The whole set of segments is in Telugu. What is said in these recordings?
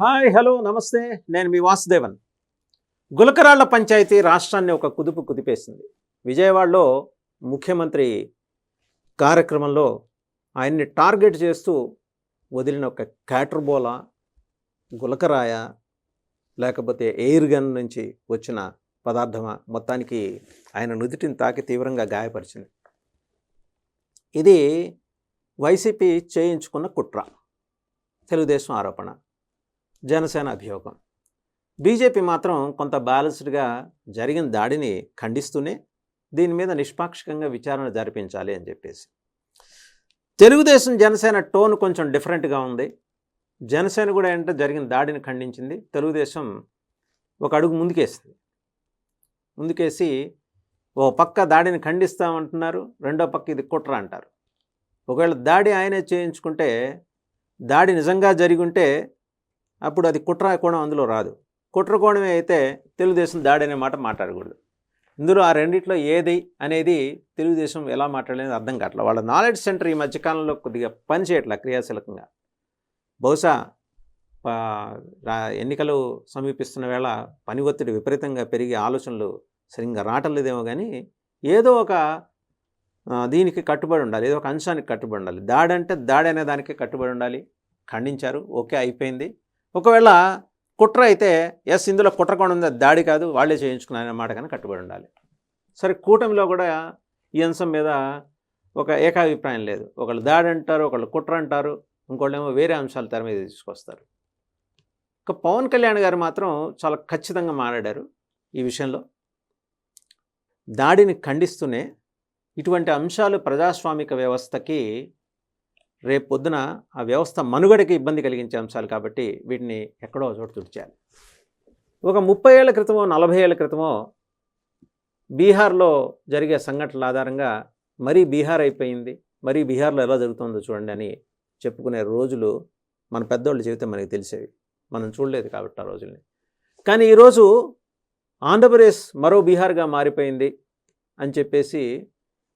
హాయ్ హలో నమస్తే. నేను మీ వాసుదేవన్. గులకరాళ్ళ పంచాయతీ రాష్ట్రాన్ని ఒక కుదుపు కుదిపేసింది. విజయవాడలో ముఖ్యమంత్రి కార్యక్రమంలో ఆయన్ని టార్గెట్ చేస్తూ వదిలిన ఒక క్యాటర్బోలా గులకరాయ లేకపోతే ఎయిర్ గన్ నుంచి వచ్చిన పదార్థమా మొత్తానికి ఆయన నుదుటిని తాకి తీవ్రంగా గాయపరిచింది. ఇది వైసీపీ చేయించుకున్న కుట్ర. తెలుగుదేశం ఆరోపణ. జనసేన అభియోగం. బీజేపీ మాత్రం కొంత బ్యాలెన్స్డ్గా జరిగిన దాడిని ఖండిస్తూనే దీని మీద నిష్పాక్షికంగా విచారణ జరిపించాలి అని చెప్పేసి. తెలుగుదేశం జనసేన టోన్ కొంచెం డిఫరెంట్గా ఉంది. జనసేన కూడా ఏంటంటే జరిగిన దాడిని ఖండించింది. తెలుగుదేశం ఒక అడుగు ముందుకేసింది. ముందుకేసి ఓ పక్క దాడిని ఖండిస్తామంటున్నారు రెండో పక్క ఇది కుట్ర అంటారు. ఒకవేళ దాడి ఆయనే చేయించుకుంటే దాడి నిజంగా జరిగి ఉంటే అప్పుడు అది కుట్ర కోణం అందులో రాదు. కుట్ర కోణమే అయితే తెలుగుదేశం దాడి అనే మాట మాట్లాడకూడదు. ఇందులో ఆ రెండిట్లో ఏది అనేది తెలుగుదేశం ఎలా మాట్లాడలేదు అర్థం కావట్లేదు. వాళ్ళ నాలెడ్జ్ సెంటర్ ఈ మధ్యకాలంలో కొద్దిగా పనిచేయట్లే క్రియాశీలకంగా. బహుశా ఎన్నికలు సమీపిస్తున్న వేళ పని ఒత్తిడి విపరీతంగా పెరిగి ఆలోచనలు సరిగ్గా రావటలేదేమో కానీ ఏదో ఒక దీనికి కట్టుబడి ఉండాలి. ఏదో ఒక అంశానికి కట్టుబడి ఉండాలి. దాడి అంటే దాడి అనే దానికి కట్టుబడి ఉండాలి. ఖండించారు. ఓకే అయిపోయింది. ఒకవేళ కుట్ర అయితే ఎస్ ఇందులో కుట్ర కూడా ఉంది? దాడి కాదు వాళ్ళే చేయించుకున్నారనే మాట కానీ కట్టుబడి ఉండాలి. సరే కూటమిలో కూడా ఈ అంశం మీద ఒక ఏకాభిప్రాయం లేదు. ఒకళ్ళు దాడి అంటారు ఒకళ్ళు కుట్ర అంటారు ఇంకోళ్ళేమో వేరే అంశాలు తెర మీద తీసుకొస్తారు. ఇక పవన్ కళ్యాణ్ గారు మాత్రం చాలా ఖచ్చితంగా మాట్లాడారు ఈ విషయంలో. దాడిని ఖండిస్తూనే ఇటువంటి అంశాలు ప్రజాస్వామిక వ్యవస్థకి రేపు పొద్దున ఆ వ్యవస్థ మనుగడకి ఇబ్బంది కలిగించే అంశాలు కాబట్టి వీటిని ఎక్కడో చోట తుడిచేయాలి ఒక ముప్పై ఏళ్ళ క్రితమో నలభై ఏళ్ళ క్రితమో బీహార్లో జరిగే సంఘటనల ఆధారంగా మరీ బీహార్ అయిపోయింది మరీ బీహార్లో ఎలా జరుగుతుందో చూడండి అని చెప్పుకునే రోజులు మన పెద్దోళ్ళు చెబితే మనకి తెలిసేవి. మనం చూడలేదు కాబట్టి ఆ రోజుల్ని. కానీ ఈరోజు ఆంధ్రప్రదేశ్ మరో బీహార్గా మారిపోయింది అని చెప్పేసి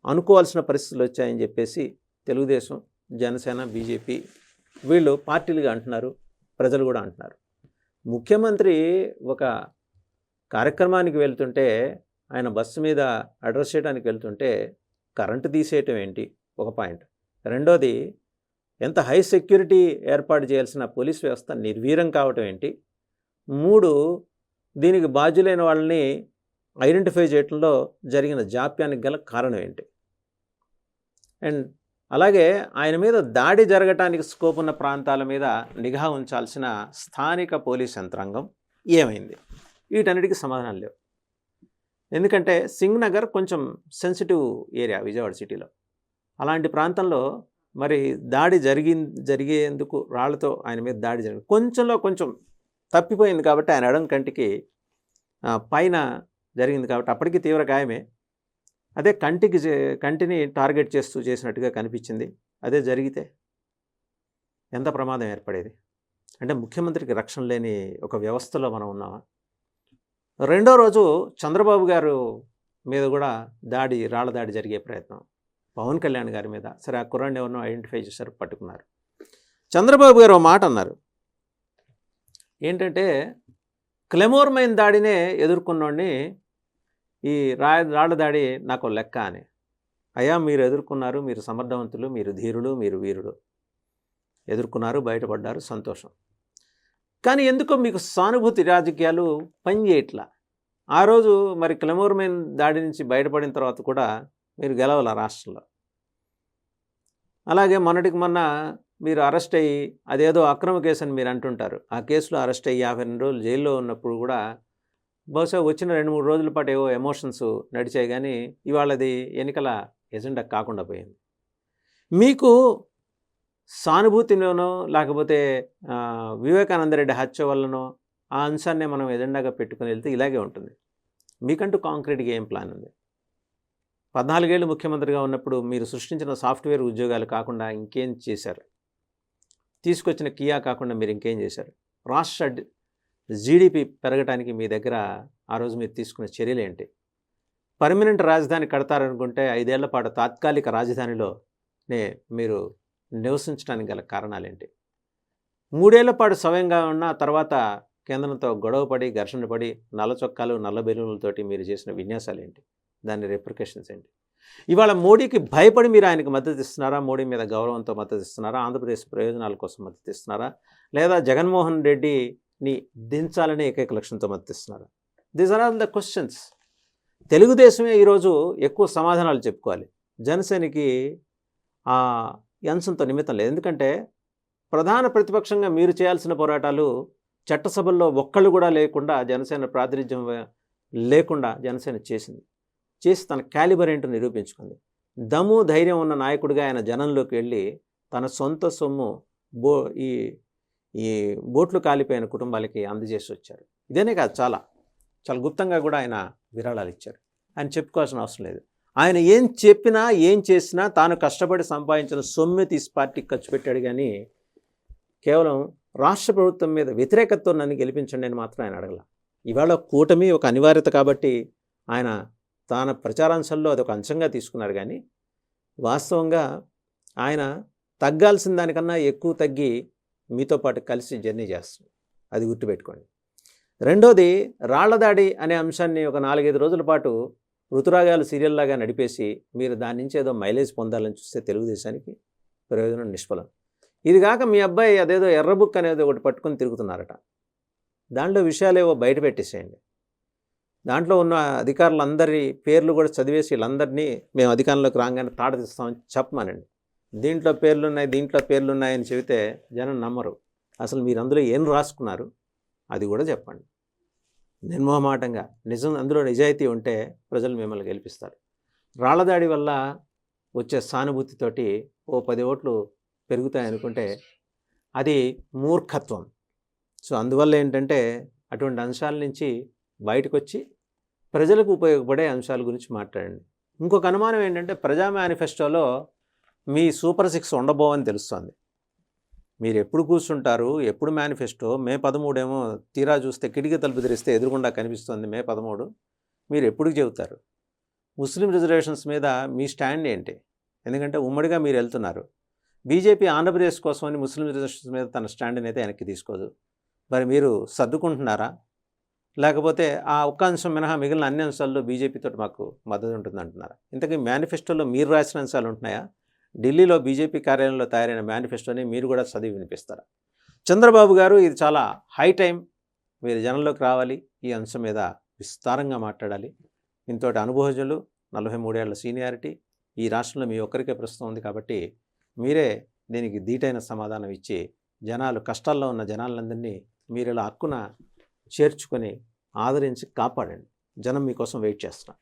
అనుకోవాల్సిన పరిస్థితులు వచ్చాయని చెప్పేసి తెలుగుదేశం జనసేన బీజేపీ వీళ్ళు పార్టీలుగా అంటున్నారు ప్రజలు కూడా అంటున్నారు. ముఖ్యమంత్రి ఒక కార్యక్రమానికి వెళ్తుంటే ఆయన బస్సు మీద అడ్రస్ చేయడానికి వెళ్తుంటే కరెంటు తీసేయటం ఏంటి? ఒక పాయింట్. రెండోది ఎంత హై సెక్యూరిటీ ఏర్పాటు చేయాల్సిన పోలీస్ వ్యవస్థ నిర్వీరం కావటం ఏంటి? మూడు దీనికి బాధ్యులైన వాళ్ళని ఐడెంటిఫై చేయడంలో జరిగిన జాప్యానికి గల కారణం ఏంటి? అండ్ అలాగే ఆయన మీద దాడి జరగటానికి స్కోప్ ఉన్న ప్రాంతాల మీద నిఘా ఉంచాల్సిన స్థానిక పోలీస్ యంత్రాంగం ఏమైంది? వీటన్నిటికీ సమాధానం లేవు. ఎందుకంటే సింగ్ నగర్ కొంచెం సెన్సిటివ్ ఏరియా విజయవాడ సిటీలో. అలాంటి ప్రాంతంలో మరి దాడి జరిగి జరిగేందుకు రాళ్ళతో ఆయన మీద దాడి జరిగింది. కొంచెంలో కొంచెం తప్పిపోయింది కాబట్టి ఆయన ఎడం కంటికి పైన జరిగింది కాబట్టి అప్పటికి తీవ్ర గాయమే. అదే కంటికి చే- కంటిని టార్గెట్ చేస్తూ చేసినట్టుగా కనిపించింది. అదే జరిగితే ఎంత ప్రమాదం ఏర్పడేది? అంటే ముఖ్యమంత్రికి రక్షణ లేని ఒక వ్యవస్థలో మనం ఉన్నామా? రెండో రోజు చంద్రబాబు గారు మీద కూడా దాడి రాళ్ళ దాడి జరిగే ప్రయత్నం. పవన్ కళ్యాణ్ గారి మీద. సరే ఆ కుర్రాన్ని ఎవరినో ఐడెంటిఫై చేశారు పట్టుకున్నారు. చంద్రబాబు గారు ఒక మాట అన్నారు. ఏంటంటే క్లెమోర్మైన్ దాడినే ఎదుర్కొన్నోడిని ఈ రా రాళ్ళ దాడి నాకు లెక్క అని. అయ్యా మీరు ఎదుర్కొన్నారు మీరు సమర్థవంతులు మీరు ధీరులు మీరు వీరుడు ఎదుర్కొన్నారు బయటపడ్డారు సంతోషం. కానీ ఎందుకో మీకు సానుభూతి రాజకీయాలు పనిచేయట్లా ఆ రోజు మరి క్లమోర్మైన్ దాడి నుంచి బయటపడిన తర్వాత కూడా మీరు గెలవాల రాష్ట్రంలో? అలాగే మొన్నటికి మొన్న మీరు అరెస్ట్ అయ్యి అదేదో అక్రమ కేసు అని మీరు అంటుంటారు. ఆ కేసులో అరెస్ట్ అయ్యి యాభై రెండు రోజులు జైల్లో ఉన్నప్పుడు కూడా బహుశా వచ్చిన రెండు మూడు రోజుల పాటు ఏవో ఎమోషన్స్ నడిచాయి కానీ ఇవాళది ఎన్నికల ఎజెండా కాకుండా పోయింది. మీకు సానుభూతిలోనో లేకపోతే వివేకానందరెడ్డి వివేకానంద రెడ్డి హత్య వల్లనో ఆ అంశాన్నే మనం ఎజెండాగా పెట్టుకుని వెళ్తే ఇలాగే ఉంటుంది. మీకంటూ కాంక్రీట్గా ఏం ప్లాన్ ఉంది? పద్నాలుగేళ్ళు ముఖ్యమంత్రిగా ఉన్నప్పుడు మీరు సృష్టించిన సాఫ్ట్వేర్ ఉద్యోగాలు కాకుండా ఇంకేం చేశారు? తీసుకొచ్చిన కియా కాకుండా మీరు ఇంకేం చేశారు? రాష్ట్ర జీడిపి పెరగడానికి మీ దగ్గర ఆ రోజు మీరు తీసుకున్న చర్యలు ఏంటి? పర్మనెంట్ రాజధాని కడతారనుకుంటే ఐదేళ్ళ పాటు తాత్కాలిక రాజధానిలోనే మీరు నివసించడానికి గల కారణాలేంటి? మూడేళ్ళ పాటు స్వయంగా ఉన్న తర్వాత కేంద్రంతో గొడవపడి ఘర్షణ పడి నల్ల చొక్కాలు నల్ల బెలూన్లతోటి మీరు చేసిన విన్యాసాలు ఏంటి దాని రిప్రికేషన్స్ ఏంటి? ఇవాళ మోడీకి భయపడి మీరు ఆయనకు మద్దతు ఇస్తున్నారా? మోడీ మీద గౌరవంతో మద్దతు ఇస్తున్నారా? ఆంధ్రప్రదేశ్ ప్రయోజనాల కోసం మద్దతు ఇస్తున్నారా? లేదా జగన్మోహన్ రెడ్డి ని దించాలనే ఏకైక లక్ష్యంతో మర్తిస్తున్నారు these are all the questions తెలుగుదేశమే ఈరోజు ఎక్కువ సమాధానాలు చెప్పుకోవాలి. జనసేనకి ఆ యంశంతో అంశంతో నిమిత్తం లేదు. ఎందుకంటే ప్రధాన ప్రతిపక్షంగా మీరు చేయాల్సిన పోరాటాలు చట్టసభల్లో ఒక్కళ్ళు కూడా లేకుండా జనసేన ప్రాతినిధ్యం లేకుండా జనసేన చేసింది. చేసి తన క్యాలిబర్ ఏంటో నిరూపించుకుంది. దమ్ము ధైర్యం ఉన్న నాయకుడిగా ఆయన జనంలోకి వెళ్ళి తన సొంత సొమ్ము బో ఈ ఈ బోట్లు కాలిపోయిన కుటుంబాలకి అందజేసి వచ్చారు ఇదేనే కాదు చాలా. చాలా గుప్తంగా కూడా ఆయన విరాళాలు ఇచ్చారు ఆయన చెప్పుకోవాల్సిన అవసరం లేదు. ఆయన ఏం చెప్పినా ఏం చేసినా తాను కష్టపడి సంపాదించిన సొమ్మె తీసి పార్టీకి ఖర్చు పెట్టాడు కానీ కేవలం రాష్ట్ర ప్రభుత్వం మీద వ్యతిరేకతతో నన్ను గెలిపించండి అని మాత్రం ఆయన అడగల. ఇవాళ కూటమి ఒక అనివార్యత కాబట్టి ఆయన తన ప్రచారాంశంలో అది ఒక అంశంగా తీసుకున్నారు కానీ వాస్తవంగా ఆయన తగ్గాల్సిన దానికన్నా ఎక్కువ తగ్గి మీతో పాటు కలిసి జర్నీ చేస్తుంది. అది గుర్తుపెట్టుకోండి. రెండోది రాళ్ళదాడి అనే అంశాన్ని ఒక నాలుగైదు రోజుల పాటు ఋతురాగాలు సీరియల్ లాగా నడిపేసి మీరు దాని నుంచి ఏదో మైలేజ్ పొందాలని చూస్తే తెలుగుదేశానికి ప్రయోజనం నిష్ఫలం. ఇది కాక మీ అబ్బాయి అదేదో ఎర్ర బుక్ అనేది ఒకటి పట్టుకొని తిరుగుతున్నారట. దాంట్లో విషయాలేవో బయట పెట్టేసేయండి. దాంట్లో ఉన్న అధికారులందరి పేర్లు కూడా చదివేసి వీళ్ళందరినీ మేము అధికారంలోకి రాగానే తాడదీస్తామని చెప్పమానండి. దీంట్లో పేర్లు ఉన్నాయి దీంట్లో పేర్లు ఉన్నాయని చెబితే జనం నమ్మరు. అసలు మీరు అందులో ఏం రాసుకున్నారు? అది కూడా చెప్పండి. నిర్మోహమాటంగా నిజం అందులో నిజాయితీ ఉంటే ప్రజలు మిమ్మల్ని గెలిపిస్తారు. రాళ్ళదాడి వల్ల వచ్చే సానుభూతితోటి ఓ పది ఓట్లు పెరుగుతాయి అనుకుంటే అది మూర్ఖత్వం. సో అందువల్ల ఏంటంటే అటువంటి అంశాల నుంచి బయటకు వచ్చి ప్రజలకు ఉపయోగపడే అంశాల గురించి మాట్లాడండి. ఇంకొక అనుమానం ఏంటంటే ప్రజా మేనిఫెస్టోలో మీ సూపర్ సిక్స్ ఉండబోవని తెలుస్తోంది. మీరు ఎప్పుడు కూర్చుంటారు ఎప్పుడు మేనిఫెస్టో మే పదమూడేమో తీరా చూస్తే కిటికీ తలుపు తెరిస్తే ఎదురుగుండా కనిపిస్తుంది మే పదమూడు. మీరు ఎప్పుడు చెబుతారు? ముస్లిం రిజర్వేషన్స్ మీద మీ స్టాండ్ ఏంటి? ఎందుకంటే ఉమ్మడిగా మీరు వెళ్తున్నారు. బీజేపీ ఆంధ్రప్రదేశ్ కోసమని ముస్లిం రిజర్వేషన్స్ మీద తన స్టాండ్ని అయితే వెనక్కి తీసుకోదు. మరి మీరు సర్దుకుంటున్నారా? లేకపోతే ఆ ఒక్క అంశం మినహా మిగిలిన అన్ని అంశాల్లో బీజేపీతో మాకు మద్దతు ఉంటుంది అంటున్నారా ఇంతకీ మేనిఫెస్టోలో మీరు రాసిన అంశాలు ఉంటున్నాయా? ఢిల్లీలో బీజేపీ కార్యాలయంలో తయారైన మేనిఫెస్టోని మీరు కూడా చదివి వినిపిస్తారు? చంద్రబాబు గారు ఇది చాలా హై టైం మీరు జనంలోకి రావాలి ఈ అంశం మీద విస్తారంగా మాట్లాడాలి. ఇంతటి అనుభవజులు నలభై మూడేళ్ళ సీనియారిటీ ఈ రాష్ట్రంలో మీ ఒక్కరికే ప్రస్తుతం ఉంది కాబట్టి మీరే దీనికి ధీటైన సమాధానం ఇచ్చి జనాలు కష్టాల్లో ఉన్న జనాలందరినీ మీరు ఇలా హక్కున చేర్చుకొని ఆదరించి కాపాడండి. జనం మీకోసం వెయిట్ చేస్తున్నారు.